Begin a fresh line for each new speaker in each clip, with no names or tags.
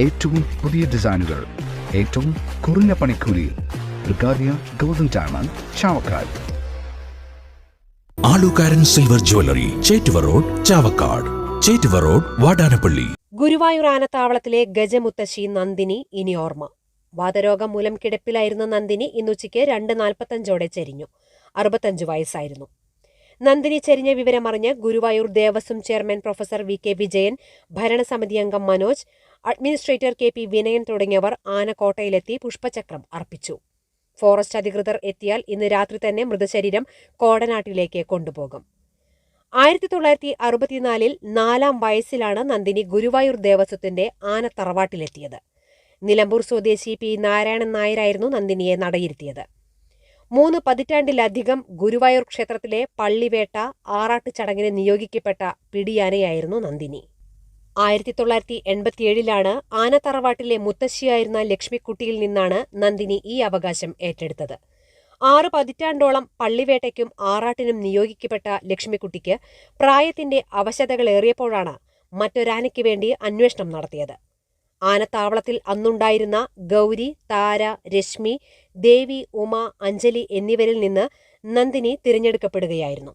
ഏറ്റവും പുതിയ ഡിസൈനുകൾ ഏറ്റവും കുറഞ്ഞ പണിക്കൂലിയിൽ ബ്രിഗാദിയ golden diamond Chavakkad.
Alukaran silver jewellery Chettuva road Chavakkad. Chettuva road Vadanappally.
Guruvayur ആനത്താവളത്തിലെ ഗജമുത്തശ്ശി നന്ദിനി ഇനി ഓർമ്മ. വാതരോഗം മൂലം കിടപ്പിലായിരുന്ന നന്ദിനി ഇന്നുച്ചയ്ക്ക് രണ്ട് നാൽപ്പത്തഞ്ചോടെ ചെരിഞ്ഞു. അറുപത്തഞ്ചു വയസ്സായിരുന്നു. നന്ദിനി ചെരിഞ്ഞ വിവരമറിഞ്ഞ് Guruvayur Devaswom chairman professor V K Vijayan ഭരണസമിതി അംഗം Manoj administrator K P Vinayan തുടങ്ങിയവർ ആനക്കോട്ടയിലെത്തി പുഷ്പചക്രം അർപ്പിച്ചു. ഫോറസ്റ്റ് അധികൃതർ എത്തിയാൽ ഇന്ന് രാത്രി തന്നെ മൃതശരീരം കോടനാട്ടിലേക്ക് കൊണ്ടുപോകും. ആയിരത്തി തൊള്ളായിരത്തി അറുപത്തിനാലിൽ നാലാം വയസ്സിലാണ് നന്ദിനി ഗുരുവായൂർ ദേവസ്വത്തിന്റെ ആനത്തറവാട്ടിലെത്തിയത്. നിലമ്പൂർ സ്വദേശി പി നാരായണൻ നായരായിരുന്നു നന്ദിനിയെ നടയിരുത്തിയത്. മൂന്ന് പതിറ്റാണ്ടിലധികം ഗുരുവായൂർ ക്ഷേത്രത്തിലെ പള്ളിവേട്ട ആറാട്ട് ചടങ്ങിന് നിയോഗിക്കപ്പെട്ട പിടിയാനയായിരുന്നു നന്ദിനി. ആയിരത്തി തൊള്ളായിരത്തി എൺപത്തിയേഴിലാണ് ആനത്തറവാട്ടിലെ മുത്തശ്ശിയായിരുന്ന ലക്ഷ്മിക്കുട്ടിയിൽ നിന്നാണ് നന്ദിനി ഈ അവകാശം ഏറ്റെടുത്തത്. ആറ് പതിറ്റാണ്ടോളം പള്ളിവേട്ടയ്ക്കും ആറാട്ടിനും നിയോഗിക്കപ്പെട്ട ലക്ഷ്മിക്കുട്ടിക്ക് പ്രായത്തിന്റെ അവശതകളേറിയപ്പോഴാണ് മറ്റൊരാനയ്ക്ക് വേണ്ടി അന്വേഷണം നടത്തിയത്. ആനത്താവളത്തിൽ അന്നുണ്ടായിരുന്ന ഗൗരി താര രശ്മി ദേവി ഉമ അഞ്ജലി എന്നിവരിൽ നിന്ന് നന്ദിനി തിരഞ്ഞെടുക്കപ്പെടുകയായിരുന്നു.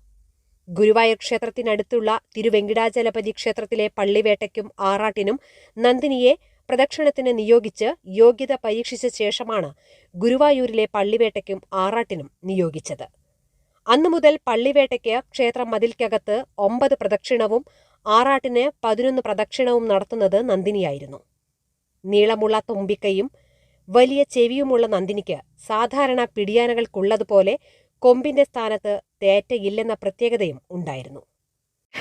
ഗുരുവായൂർ ക്ഷേത്രത്തിനടുത്തുള്ള തിരുവെങ്കിടാചലപതി ക്ഷേത്രത്തിലെ പള്ളിവേട്ടയ്ക്കും ആറാട്ടിനും നന്ദിനിയെ പ്രദക്ഷിണത്തിന് നിയോഗിച്ച് യോഗ്യത പരീക്ഷിച്ച ശേഷമാണ് ഗുരുവായൂരിലെ പള്ളിവേട്ടയ്ക്കും ആറാട്ടിനും നിയോഗിച്ചത്. അന്നു മുതൽ പള്ളിവേട്ടയ്ക്ക് ക്ഷേത്രം മതിൽക്കകത്ത് ഒമ്പത് പ്രദക്ഷിണവും ആറാട്ടിന് പതിനൊന്ന് പ്രദക്ഷിണവും നടത്തുന്നത് നന്ദിനിയായിരുന്നു. നീളമുള്ള തുമ്പിക്കൈയും വലിയ ചെവിയുമുള്ള നന്ദിനിക്ക് സാധാരണ പിടിയാനകൾക്കുള്ളതുപോലെ കൊമ്പിന്റെ സ്ഥാനത്ത് തേറ്റയില്ലെന്ന പ്രത്യേകതയും ഉണ്ടായിരുന്നു.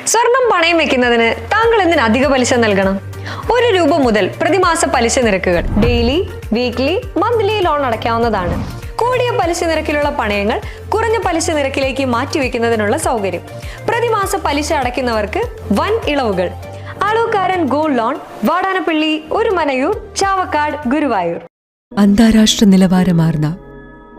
സ്വർണം പണയം വെക്കുന്നതിന് താങ്കൾ എന്തിന് അധിക പലിശ നൽകണം? ഒരു രൂപ മുതൽ പ്രതിമാസ പലിശ നിരക്കുകൾ ഡെയിലി വീക്ക്ലി മന്ത്ലി ലോൺ അടയ്ക്കാവുന്നതാണ്. കൂടിയ പലിശ നിരക്കിലുള്ള പണയങ്ങൾ കുറഞ്ഞ പലിശ നിരക്കിലേക്ക് മാറ്റിവെക്കുന്നതിനുള്ള സൗകര്യം. പ്രതിമാസ പലിശ അടയ്ക്കുന്നവർക്ക് വൻ ഇളവുകൾ. അളവുകാരൻ ഗോൾഡ് ലോൺ വാടാനപ്പള്ളി ഒരു മനയൂർ ചാവക്കാട് ഗുരുവായൂർ.
അന്താരാഷ്ട്ര നിലവാരമാർന്ന